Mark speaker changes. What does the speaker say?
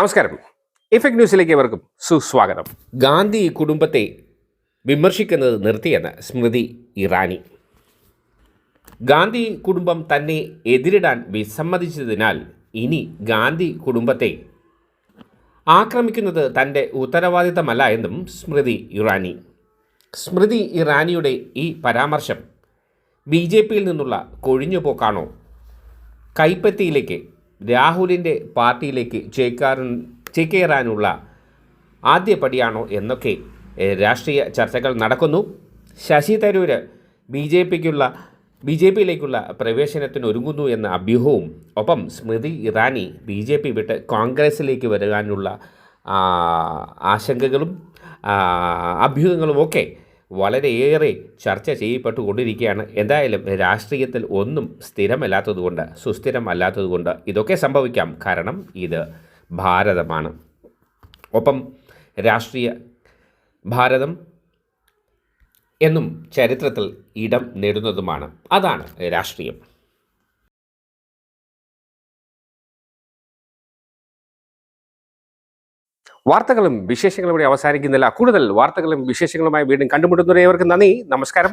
Speaker 1: നമസ്കാരം. ഇഫക്ട് ന്യൂസിലേക്ക് ഏവർക്കും സുസ്വാഗതം. ഗാന്ധി കുടുംബത്തെ വിമർശിക്കുന്നത് നിർത്തിയെന്ന് സ്മൃതി ഇറാനി. ഗാന്ധി കുടുംബം തന്നെ എതിരിടാൻ വിസമ്മതിച്ചതിനാൽ ഇനി ഗാന്ധി കുടുംബത്തെ ആക്രമിക്കുന്നത് തന്റെ ഉത്തരവാദിത്തമല്ല എന്നും സ്മൃതി ഇറാനി. സ്മൃതി ഇറാനിയുടെ ഈ പരാമർശം ബി ജെ പിയിൽ നിന്നുള്ള കൊഴിഞ്ഞുപോക്കാണോ? കൈപ്പത്തിയിലേക്ക് രാഹുലിന്റെ പാർട്ടിയിലേക്ക് ചേക്കാറൻ ചേക്കേറാനുള്ള ആദ്യപടിയാണോ എന്നൊക്കെ രാഷ്ട്രീയ ചർച്ചകൾ നടക്കുന്നു. ശശി തരൂർ ബി ജെ പിക്കുള്ള ബി ജെ പിയിലേക്കുള്ള പ്രവേശനത്തിന് ഒരുങ്ങുന്നു എന്ന അഭ്യൂഹവും ഒപ്പം Smriti Irani B J P വിട്ട് കോൺഗ്രസിലേക്ക് വരാനുള്ള ആശങ്കകളും അഭ്യൂഹങ്ങളും അഭ്യൂഹങ്ങളുമൊക്കെ വളരെയേറെ ചർച്ച ചെയ്യപ്പെട്ടുകൊണ്ടിരിക്കുകയാണ്. എന്തായാലും രാഷ്ട്രീയത്തിൽ ഒന്നും സ്ഥിരമല്ലാത്തതുകൊണ്ട് സുസ്ഥിരമല്ലാത്തതുകൊണ്ട് ഇതൊക്കെ സംഭവിക്കാം. കാരണം ഇത് ഭാരതമാണ്. ഒപ്പം രാഷ്ട്രീയ ഭാരതം എന്നും ചരിത്രത്തിൽ ഇടം നേടുന്നതുമാണ്. അതാണ് രാഷ്ട്രീയം. വാർത്തകളും വിശേഷങ്ങളും ഇവിടെ അവസാനിക്കുന്നില്ല. കൂടുതൽ വാർത്തകളും വിശേഷങ്ങളുമായി വീണ്ടും കണ്ടുമുട്ടുന്നവരെ നന്ദി. നമസ്കാരം.